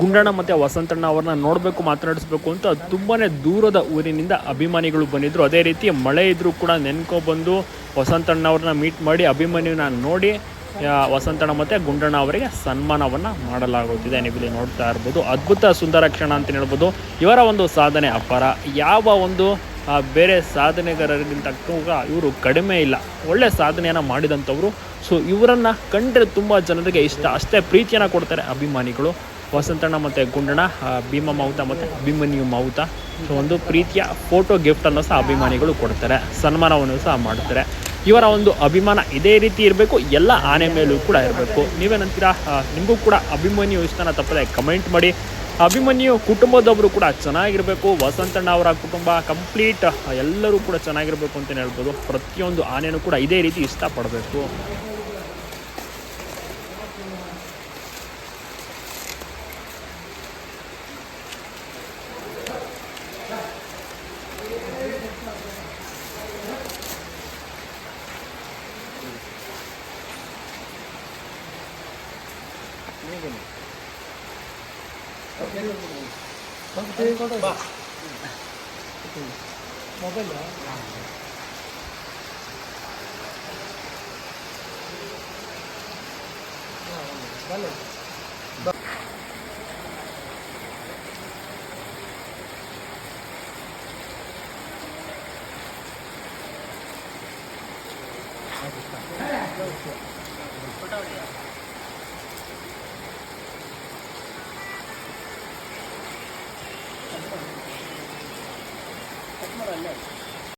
ಗುಂಡಣ್ಣ ಮತ್ತು ವಸಂತಣ್ಣ ಅವ್ರನ್ನ ನೋಡಬೇಕು, ಮಾತನಾಡಿಸ್ಬೇಕು ಅಂತ ತುಂಬಾ ದೂರದ ಊರಿನಿಂದ ಅಭಿಮಾನಿಗಳು ಬಂದಿದ್ದರು ಅದೇ ರೀತಿ ಮಳೆ ಇದ್ದರೂ ಕೂಡ ನೆನ್ಕೊಬಂದು ವಸಂತಣ್ಣ ಅವ್ರನ್ನ ಮೀಟ್ ಮಾಡಿ ಅಭಿಮಾನಿನ ನೋಡಿ ವಸಂತಣ್ಣ ಮತ್ತು ಗುಂಡಣ್ಣ ಅವರಿಗೆ ಸನ್ಮಾನವನ್ನು ಮಾಡಲಾಗುತ್ತಿದೆ ನೀವು ಇಲ್ಲಿ ನೋಡ್ತಾ ಇರ್ಬೋದು. ಅದ್ಭುತ ಸುಂದರ ಕ್ಷಣ ಅಂತ ಹೇಳ್ಬೋದು. ಇವರ ಒಂದು ಸಾಧನೆ ಅಪಾರ. ಯಾವ ಒಂದು ಬೇರೆ ಸಾಧನೆಗಾರರಿಗಿಂತ ಇವರು ಕಡಿಮೆ ಇಲ್ಲ. ಒಳ್ಳೆ ಸಾಧನೆಯನ್ನು ಮಾಡಿದಂಥವ್ರು. ಸೊ ಇವರನ್ನು ಕಂಡ್ರೆ ತುಂಬ ಜನರಿಗೆ ಇಷ್ಟ. ಅಷ್ಟೇ ಪ್ರೀತಿಯನ್ನು ಕೊಡ್ತಾರೆ ಅಭಿಮಾನಿಗಳು. ವಸಂತಣ್ಣ ಮತ್ತು ಗುಂಡಣ್ಣ ಭೀಮ ಮಾವುತ ಮತ್ತು ಅಭಿಮನ್ಯು ಮಾವುತ. ಸೊ ಒಂದು ಪ್ರೀತಿಯ ಫೋಟೋ ಗಿಫ್ಟನ್ನು ಸಹ ಅಭಿಮಾನಿಗಳು ಕೊಡ್ತಾರೆ. ಸನ್ಮಾನವನ್ನು ಸಹ ಮಾಡ್ತಾರೆ. ಇವರ ಒಂದು ಅಭಿಮಾನ ಇದೇ ರೀತಿ ಇರಬೇಕು, ಎಲ್ಲ ಆನೆ ಮೇಲೂ ಕೂಡ ಇರಬೇಕು. ನೀವೇನಂತೀರಾ ನಿಮಗೂ ಕೂಡ ಅಭಿಮನ್ಯು ಇಷ್ಟನ ತಪ್ಪದೆ ಕಮೆಂಟ್ ಮಾಡಿ. ಅಭಿಮನ್ಯು ಕುಟುಂಬದವರು ಕೂಡ ಚೆನ್ನಾಗಿರಬೇಕು ವಸಂತಣ್ಣ ಅವರ ಕುಟುಂಬ ಕಂಪ್ಲೀಟ್, ಎಲ್ಲರೂ ಕೂಡ ಚೆನ್ನಾಗಿರಬೇಕು ಅಂತಲೇ ಹೇಳ್ಬೋದು. ಪ್ರತಿಯೊಂದು ಆನೆನೂ ಕೂಡ ಇದೇ ರೀತಿ ಇಷ್ಟಪಡಬೇಕು. 이거는. 방금 제일 걸어. 봐. 먹을래? 빨리. 알겠다. അല്ലേ